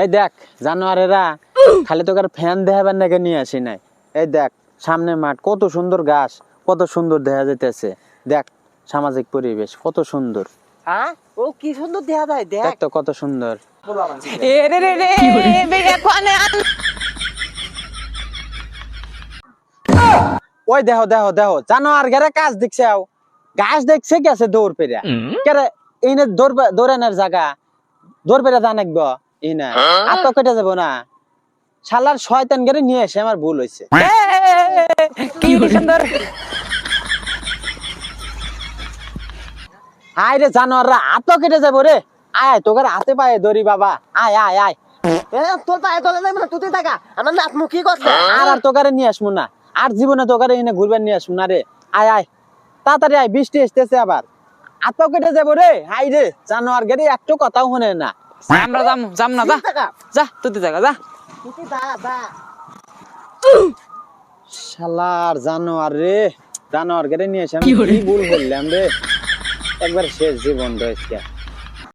এই দেখ জানোয়ারেরা খালি তোকে ফ্যান দেখাবার নাকি নিয়ে আসি নাই। এই দেখ সামনে মাঠ কত সুন্দর ঘাস কত সুন্দর দেখা যাইতেছে। দেখ সামাজিক পরিবেশ কত সুন্দর। হ্যাঁ ও কি সুন্দর দেখা যায় দেখ। দেখ তো কত সুন্দর। এ রে রে রে ওই দেহ দেহ দেহ জানোয়ার গেরে কাজ দেখছে আও। ঘাস দেখছে গেছে দৌড় পেরা কেরে ইনে দৌড় দৌড়ানোর জায়গা। দৌড় পেরা জানাক কেটে যাব না শালার শয়তান গেরে নিয়ে এসে আমার ভুল হয়েছে কি সুন্দর আয় রে জানোয়াররা হাত তো কেটে যাব রে আয় তোকে হাতে পায়ে ধরি বাবা আয় আয় আয় তোর পায়ে চলে যাবে না তুই টাকা আমার নাত মুখ করছে আর আর তোকারে নিয়ে আসব না আর জীবনে তোকারে এনে ঘুরবার নিয়ে আসব না রে আয় আয় তাড়াতাড়ি আয় বৃষ্টি আসতেছে আবার হাত কেটে যাব রে আয় রে জানোয়ার গেরে একটু কথাও শুনে না আমরা যাম যাম না যা যা তুই জায়গা যা শালার জানোয়ার রে জানোয়ার গেড়ে নিয়ে এসে আমি কি ভুল করলাম রে? একবার শেষ জীবন রয়েছে।